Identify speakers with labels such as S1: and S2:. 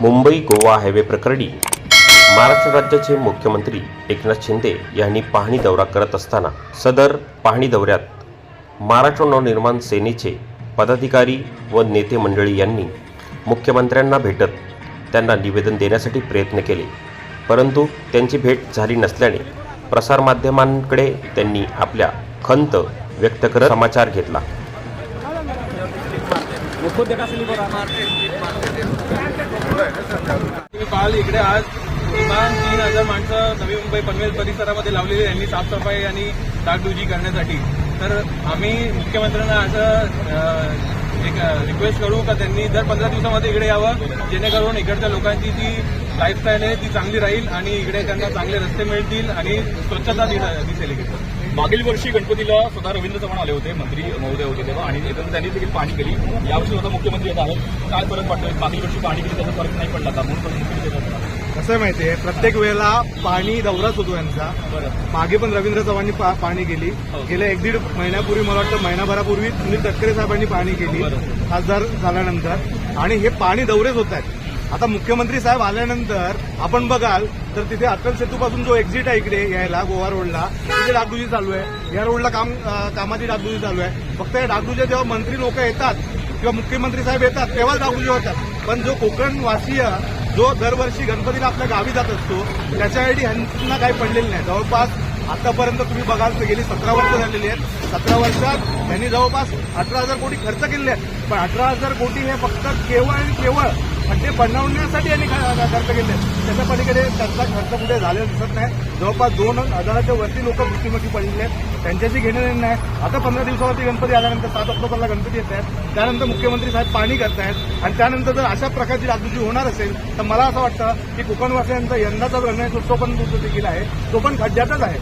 S1: Mumbai Goa highway प्रकरणी महाराष्ट्र राज्याचे मुख्यमंत्री एकनाथ शिंदे यांनी पाहणी दौरा करत असताना सदर पाहणी दौऱ्यात महाराष्ट्र नवनिर्माण सेनेचे पदाधिकारी व नेते मंडळी यांनी मुख्यमंत्र्यांना भेटत त्यांना निवेदन देण्यासाठी प्रयत्न केले. परंतु त्यांची भेट झाली नसल्याने प्रसारमाध्यमांकडे त्यांनी आपल्या खंत व्यक्त करत समाचार घेतला.
S2: तुम्ही पाहाल इकडे आज किमान तीन हजार माणसं नवी मुंबई पनवेल परिसरामध्ये लावलेली यांनी साफसफाई आणि डागडुजी करण्यासाठी. तर आम्ही मुख्यमंत्र्यांना असं एक रिक्वेस्ट करू का त्यांनी दर पंधरा दिवसामध्ये इकडे यावं जेणेकरून इकडच्या लोकांची जी लाईफस्टाईल आहे ती चांगली राहील आणि इकडे त्यांना चांगले रस्ते मिळतील आणि स्वच्छता दिसेल इकडे.
S3: मागील वर्षी गणपतीला स्वतः रवींद्र चव्हाण आले होते मंत्री महोदय होते तेव्हा आणि त्यांनी देखील पाहणी केली. यावर्षी स्वतः मुख्यमंत्री येत आहेत. काय फरक वाटतोय मागील वर्षी पाहणी केली त्याचा फरक नाही पडला का? म्हणून पण.
S4: कसं आहे माहितीये प्रत्येक वेळेला पाणी दौराच होतो यांचा. मागे पण रवींद्र चव्हाणांनी पा- पाहणी केली.
S3: हो.
S4: गेल्या एक दीड महिन्यापूर्वी मला वाटतं महिनाभरापूर्वी सुनील तटकरे साहेबांनी पाहणी केली.
S3: बरोबर.
S4: खासदार झाल्यानंतर. आणि हे पाणी दौरेच होत आहेत. आता मुख्यमंत्री साहेब आल्यानंतर आपण बघाल तर तिथे अटल सेतूपासून जो एक्झिट आहे इकडे यायला गोवा रोडला तिथे डागडुजी चालू आहे. या रोडला काम कामाची डागडुजी चालू आहे. फक्त या डागडुजी जेव्हा मंत्री लोक येतात किंवा मुख्यमंत्री साहेब येतात तेव्हाच डागडुजी होतात. पण जो कोकणवासीय जो दरवर्षी गणपतीला आपल्या गावी जात असतो त्याच्यासाठी ह्यांना काही पडलेलं नाही. जवळपास आतापर्यंत तुम्ही बघाल तर गेली सतरा वर्ष झालेली आहेत. सतरा वर्षात त्यांनी जवळपास अठरा हजार कोटी खर्च केलेले आहेत. पण अठरा हजार कोटी हे फक्त केवळ आणि केवळ खड्डे बनवण्यासाठी यांनी खर्च केले. त्याच्या पलीकडे त्यांचा खर्च कुठे झालेला दिसत नाही. जवळपास दोन हजाराच्या वरती लोक मृत्युमुखी पडलेले आहेत. त्यांच्याशी घेणं नाही. आता पंधरा दिवसावरती गणपती आल्यानंतर सात ऑक्टोबरला गणपती येत आहेत. त्यानंतर मुख्यमंत्री साहेब पाणी करतायत. आणि त्यानंतर जर अशा प्रकारची डागडुजी होणार असेल तर मला असं वाटतं की कोकणवासियांचा यंदाचा गणेशोत्सव पण जो देखील आहे. तो पण खड्ड्यातच आहे.